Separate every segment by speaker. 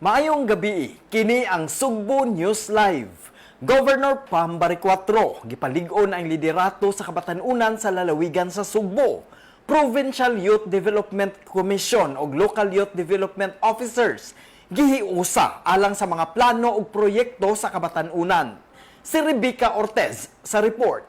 Speaker 1: Maayong gabi, kini ang Sugbo News Live. Governor Pambari 4, gipalig-on ang liderato sa kabatanunan sa lalawigan sa Sugbo. Provincial Youth Development Commission o Local Youth Development Officers gihiusa alang sa mga plano ug proyekto sa kabatanunan. Si Rebecca Ortez sa report.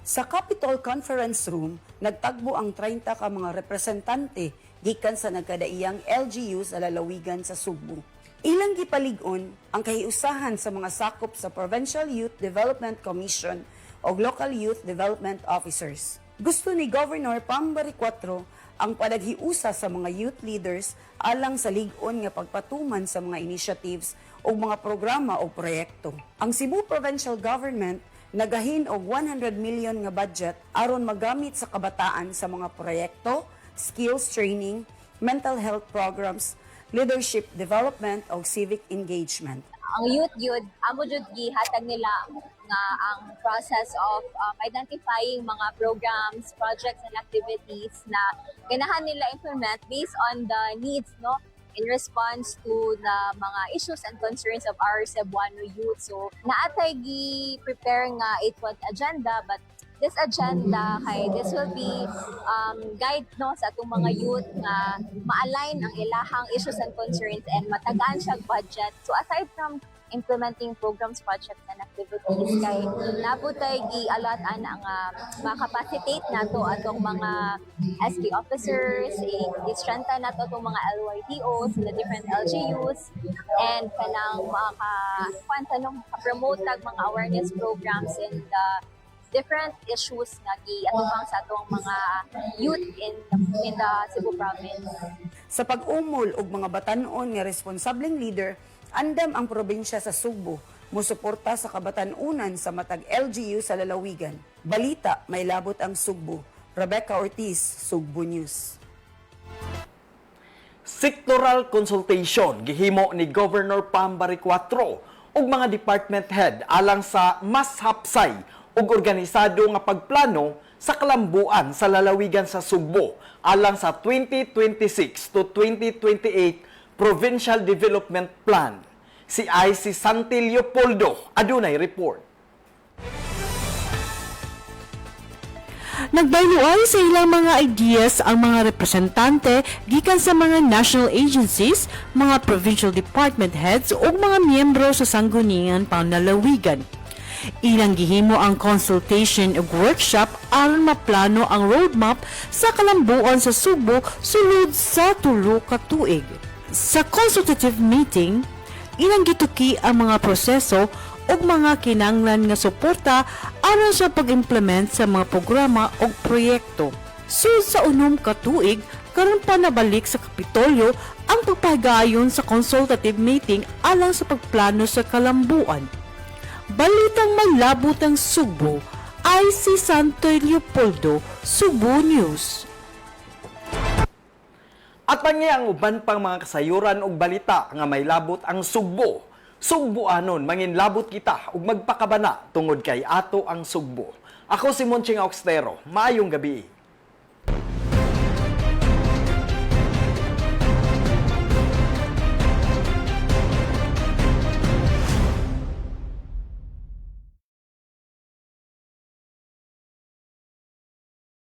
Speaker 2: Sa Capitol Conference Room, nagtagbo ang 30 ka mga representante gikan sa nagkadaiyang LGU sa lalawigan sa Sugbo. Ilang gipalig-on ang kahiusahan sa mga sakop sa Provincial Youth Development Commission o Local Youth Development Officers. Gusto ni Governor Pambari 4 ang padaghiusa sa mga youth leaders alang sa ligon nga pagpatuman sa mga initiatives o mga programa o proyekto. Ang Cebu Provincial Government nagahin og 100 million nga budget aron magamit sa kabataan sa mga proyekto, skills training, mental health programs, leadership development o civic engagement.
Speaker 3: ang youth yun, amo jud gihatag nila nga ang process of um, identifying mga programs, projects and activities na ganahan nila implement based on the needs no in response to the mga issues and concerns of our Cebuano youth. So, naatay gi-prepare nga 8-month agenda but this agenda kay this will be um, guide no sa atong mga youth nga ma-align ang ilahang issues and concerns and matagaan siya budget. So aside from implementing programs, projects, and activities kay nabutay gi-allot ana nga makapacitate nato atong mga SK officers, i-strengthen nato atong mga LYDOs, the different LGUs, and kanang maka kwanta nung promote mga awareness programs in the different issues nga giatubang sa atong mga youth in the, in the Cebu province.
Speaker 2: Sa pag-umol og mga batanon nga responsableng leader, andam ang probinsya sa Sugbo musuporta sa kabatanunan sa matag LGU sa lalawigan. Balita, may labot ang Sugbo. Rebecca Ortiz, Sugbo News.
Speaker 1: Sectoral consultation gihimo ni Governor Pambari 4 ug mga department head alang sa mas hapsay ug organisado nga pagplano sa kalambuan sa lalawigan sa Sugbo alang sa 2026 to 2028 Provincial Development Plan. Si IC Santilio Poldo adunay report.
Speaker 4: Nagbayluan sa ilang mga ideas ang mga representante gikan sa mga national agencies, mga provincial department heads ug mga miyembro sa sanggunian panlalawigan. Ilang gihimo ang consultation ug workshop aron maplano ang roadmap sa kalambuan sa Subo sulod sa tulo ka tuig. Sa consultative meeting, ilang gituki ang mga proseso ug mga kinanglan nga suporta aron sa pag-implement sa mga programa ug proyekto. Sud sa unom ka tuig, karon pa nabalik sa Kapitolyo ang pagpagayon sa consultative meeting alang sa pagplano sa kalambuan. Balitang malabot ang Sugbo ay si Santo Leopoldo, Subo News.
Speaker 1: At ang uban pang mga kasayuran ug balita nga may labot ang Sugbo. Sugboanon mangin labot kita ug magpakabana tungod kay ato ang Sugbo. Ako si Monching Oxtero. Maayong gabi.